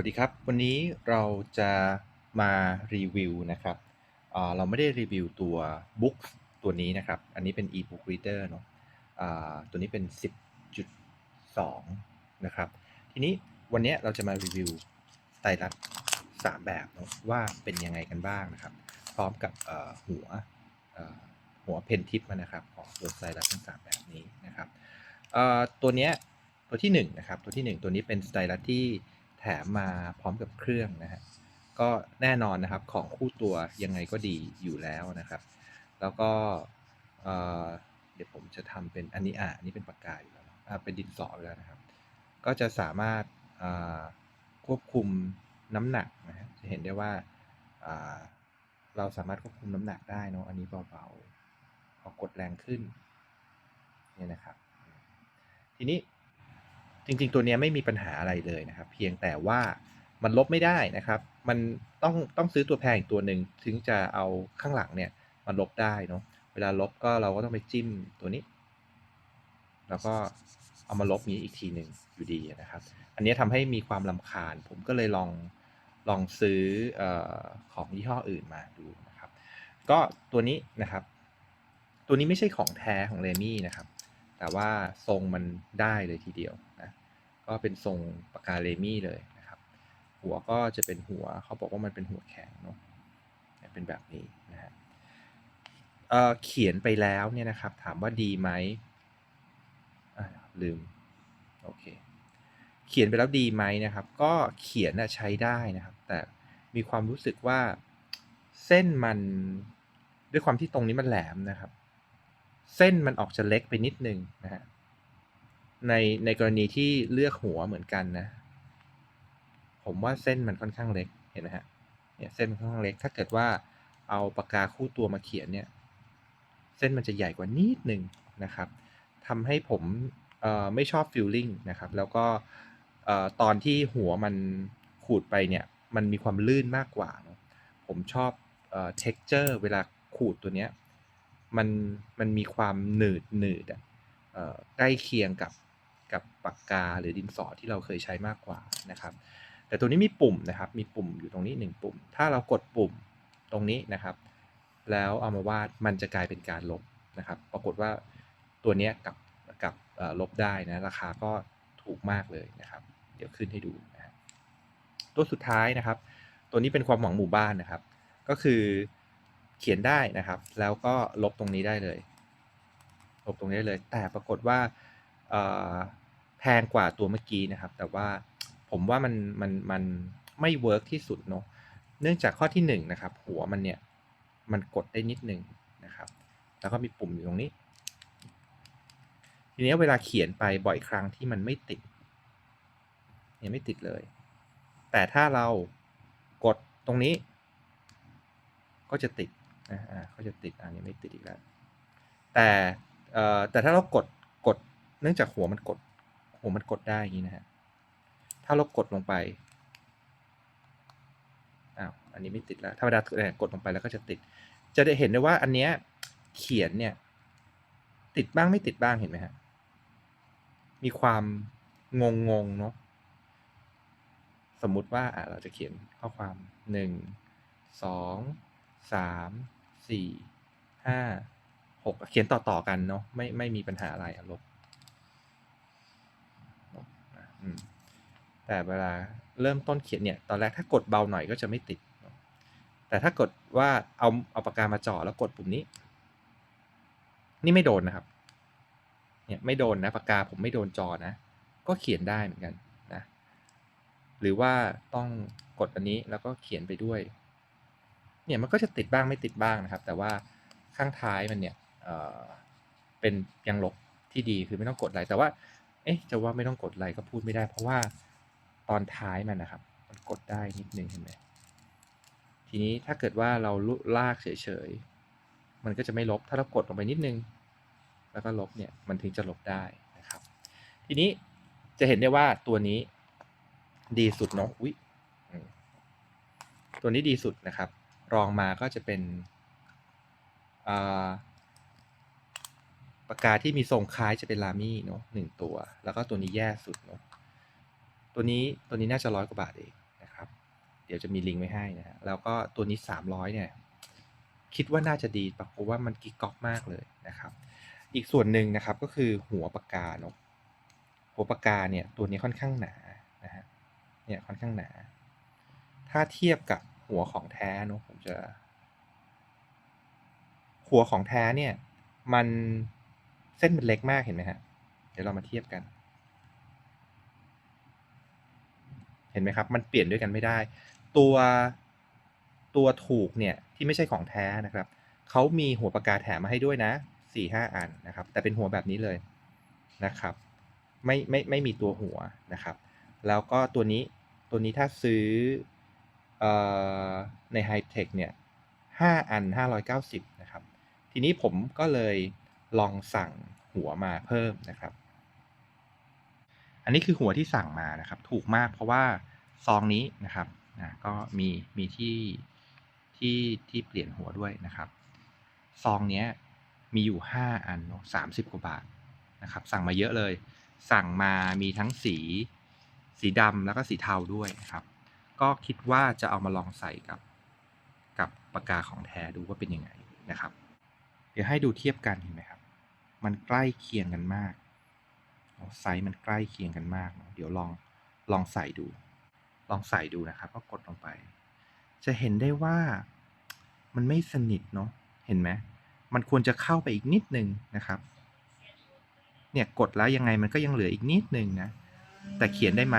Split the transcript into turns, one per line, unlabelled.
วัสดีครับ วันนี้เราจะมารีวิวนะครับเเราไม่ได้รีวิวตัว Books ตัวนี้นะครับ อันนี้เป็น e-book reader เนาะตัวนี้เป็น 10.2 นะครับ ทีนี้วันนี้เราจะมารีวิวไตรลักษณ์3แบบเนาะว่าเป็นยังไงกันบ้างนะครับ พร้อมกับหัวหัวเพนทิปมันะครับของตัวไตรลักษณ์ทั้ง3แบบนี้นะครับตัวเนี้ยตัวที่1นะครับตัวที่ 1 ตัวนี้เป็นสไตลัสที่ แถมมาพร้อมกับเครื่องนะฮะก็แน่นอนนะครับของคู่ตัวยังไงก็ดีอยู่แล้วนะครับ แล้วก็เดี๋ยวผมจะทำเป็นอันนี้อะอันนี้เป็นปากกาอยู่แล้วเนอะอะเป็นดินสออยู่แล้วนะครับ ก็จะสามารถาควบคุมน้ำหนักนะฮะจะเห็นได้ว่าอ่าเราสามารถควบคุมน้ำหนักได้เนาะอันนี้เบาๆพอกดแรงขึ้นนี่นะครับ ทีนี้ จริงๆ ตัวนี้ไม่มีปัญหาอะไรเลยนะครับ เพียงแต่ว่ามันลบไม่ได้นะครับ มันต้องต้องซื้อตัวแพงอีกตัวหนึ่งถึงจะเอาข้างหลังเนี่ยมาลบได้เนาะเวลาลบก็เราก็ต้องไปจิ้มตัวนี้ แล้วก็เอามาลบนี้อีกทีหนึ่งอยู่ดีนะครับ อันนี้ทำให้มีความลำคาญ ผมก็เลยลองลองซื้อออของยี่ห้ออื่นมาดูนะครับ ก็ตัวนี้นะครับ ตัวนี้ไม่ใช่ของแท้ของเรมี่นะครับ แต่ว่าทรงมันได้เลยทีเดียว ก็เป็นทรงปากกาเรมี่เลยนะครับ หัวก็จะเป็นหัวเขาบอกว่ามันเป็นหัวแข็งเนาะเป็นแบบนี้นะฮะเเขียนไปแล้วเนี่ยนะครับ ถามว่าดีไหมลืมโอเคเขียนไปแล้วดีไหมนะครับ ก็เขียนน่ะใช้ได้นะครับ แต่มีความรู้สึกว่าเส้นมันด้วยความที่ตรงนี้มันแหลมนะครับ เส้นมันออกจะเล็กไปนิดนึงนะฮะ ในในกรณีที่เลือกหัวเหมือนกันนะ ผมว่าเส้นมันค่อนข้างเล็กเห็นไหมฮะเนี่ยเส้นมันค่อนข้างเล็ก ถ้าเกิดว่าเอาปากกาคู่ตัวมาเขียนเนี่ยเส้นมันจะใหญ่กว่านิดหนึ่งนะครับทำให้ผมไม่ชอบฟิลลิ่งนะครับแล้วก็ตอนที่หัวมันขูดไปเนี่ยมันมีความลื่นมากกว่า ผมชอบเอ่อ texture เวลาขูดตัวเนี้ยมันมันมีความหนืดหนืดอะใกล้เคียงกับ กับปากกาหรือดินสอที่เราเคยใช้มากกว่านะครับ แต่ตัวนี้มีปุ่มนะครับ มีปุ่มอยู่ตรงนี้หนึ่งปุ่ม ถ้าเรากดปุ่มตรงนี้นะครับ แล้วเอามาวาดมันจะกลายเป็นการลบนะครับ ปรากฏว่าตัวนี้กับกับลบได้นะราคาก็ถูกมากเลยนะครับ เดี๋ยวขึ้นให้ดูนะตัวสุดท้ายนะครับ ตัวนี้เป็นความหวังหมู่บ้านนะครับ ก็คือเขียนได้นะครับ แล้วก็ลบตรงนี้ได้เลย ลบตรงนี้ได้เลย แต่ปรากฏว่า แพงกว่าตัวเมื่อกี้นะครับ แต่ว่าผมว่ามันมันมันไม่เวิร์กที่สุดเนาะเนื่องจากข้อที่หนึ่งนะครับ หัวมันเนี่ยมันกดได้นิดนึงนะครับ แล้วก็มีปุ่มอยู่ตรงนี้ ทีนี้เวลาเขียนไปบ่อยครั้งที่มันไม่ติดเนี่ยไม่ติดเลย แต่ถ้าเรากดตรงนี้ ก็จะติดนะอ่าก็จะติดอันนี้ไม่ติดอีกแล้วแต่แต่ถ้าเรากด เนื่องจากหัวมันกด หัวมันกดได้อย่างนี้นะฮะ ถ้าเรากดลงไป อ้าว อันนี้ไม่ติดแล้วถ้าเวลากดลงไปแล้วก็จะติด จะได้เห็นได้ว่าอันเนี้ยเขียนเนี่ย ติดบ้างไม่ติดบ้างเห็นไหมฮะ มีความงงงๆเนาะ สมมุติว่าอะเราจะเขียนข้อความหนึ่ง สอง สาม สี่ ห้า หก เขียนต่อ ๆ กันเนาะ ไม่ไม่มีปัญหาอะไรลบ แต่เวลาเริ่มต้นเขียนเนี่ย ตอนแรกถ้ากดเบาหน่อยก็จะไม่ติด แต่ถ้ากดว่าเอาเอาปากกามาจ่อแล้วกดปุ่มนี้ นี่ไม่โดนนะครับ เนี่ยไม่โดนนะปากกาผมไม่โดนจอนะ ก็เขียนได้เหมือนกันนะ หรือว่าต้องกดอันนี้แล้วก็เขียนไปด้วย เนี่ยมันก็จะติดบ้างไม่ติดบ้างนะครับ แต่ว่าข้างท้ายมันเนี่ยเเป็นยังลบที่ดีคือไม่ต้องกดอะไรแต่ว่า เอ๊ะจะว่าไม่ต้องกดอะไรก็พูดไม่ได้ เพราะว่าตอนท้ายมันนะครับ มันกดได้นิดนึงเห็นไหมทีนี้ถ้าเกิดว่าเราลุลากเฉยๆ มันก็จะไม่ลบ ถ้าเรากดลงไปนิดนึง แล้วก็ลบเนี่ย มันถึงจะลบได้นะครับ ทีนี้จะเห็นได้ว่าตัวนี้ดีสุดเนาะอุ๊ยตัวนี้ดีสุดนะครับ รองมาก็จะเป็นอ่า ปากกาที่มีทรงคล้ายจะเป็นลามี่เนาะหนึ่งตัว แล้วก็ตัวนี้แย่สุดเนาะตัวนี้ตัวนี้น่าจะร้อยกว่าบาทเองนะครับ เดี๋ยวจะมีลิงก์ไว้ให้นะฮะแล้วก็ตัวนี้ 300เนี่ยคิดว่าน่าจะดีเพราะว่ามันกิ๊กก๊อกมากเลยนะครับ อีกส่วนหนึ่งนะครับก็คือหัวปากกาเนาะหัวปากกาเนี่ยตัวนี้ค่อนข้างหนานะฮะเนี่ยค่อนข้างหนา ถ้าเทียบกับหัวของแท้เนาะผมจะ หัวของแท้เนี่ยมัน เส้นมันเล็กมากเห็นไหมฮะ เดี๋ยวเรามาเทียบกัน เห็นไหมครับ มันเปลี่ยนด้วยกันไม่ได้ ตัวตัวถูกเนี่ยที่ไม่ใช่ของแท้นะครับ เขามีหัวปากกาแถมมาให้ด้วยนะสี่ห้าอันนะครับ แต่เป็นหัวแบบนี้เลยนะครับ ไม่ไม่ไม่มีตัวหัวนะครับ แล้วก็ตัวนี้ตัวนี้ถ้าซื้อออในไฮเทคเนี่ยห้าอันห้าร้อยเก้าสิบนะครับ ทีนี้ผมก็เลย ลองสั่งหัวมาเพิ่มนะครับ อันนี้คือหัวที่สั่งมานะครับ ถูกมากเพราะว่าซองนี้นะครับนะก็มีมีที่ที่ที่เปลี่ยนหัวด้วยนะครับซองเนี้ยมีอยู่ 5 อันเนาะสามสิบกว่าบาทนะครับ สั่งมาเยอะเลย สั่งมามีทั้งสี สีดำแล้วก็สีเทาด้วยนะครับ ก็คิดว่าจะเอามาลองใส่กับกับปากกาของแท้ดูว่าเป็นยังไงนะครับ เดี๋ยวให้ดูเทียบกันเห็นไหมครับ มันใกล้เคียงกันมากไซส์มันใกล้เคียงกันมากเดี๋ยวลองลองใส่ดู ลองใส่ดูนะครับก็กดลงไป จะเห็นได้ว่ามันไม่สนิทเนาะเห็นไหมมันควรจะเข้าไปอีกนิดนึงนะครับ เนี่ยกดแล้วยังไงมันก็ยังเหลืออีกนิดนึงนะ แต่เขียนได้ไหม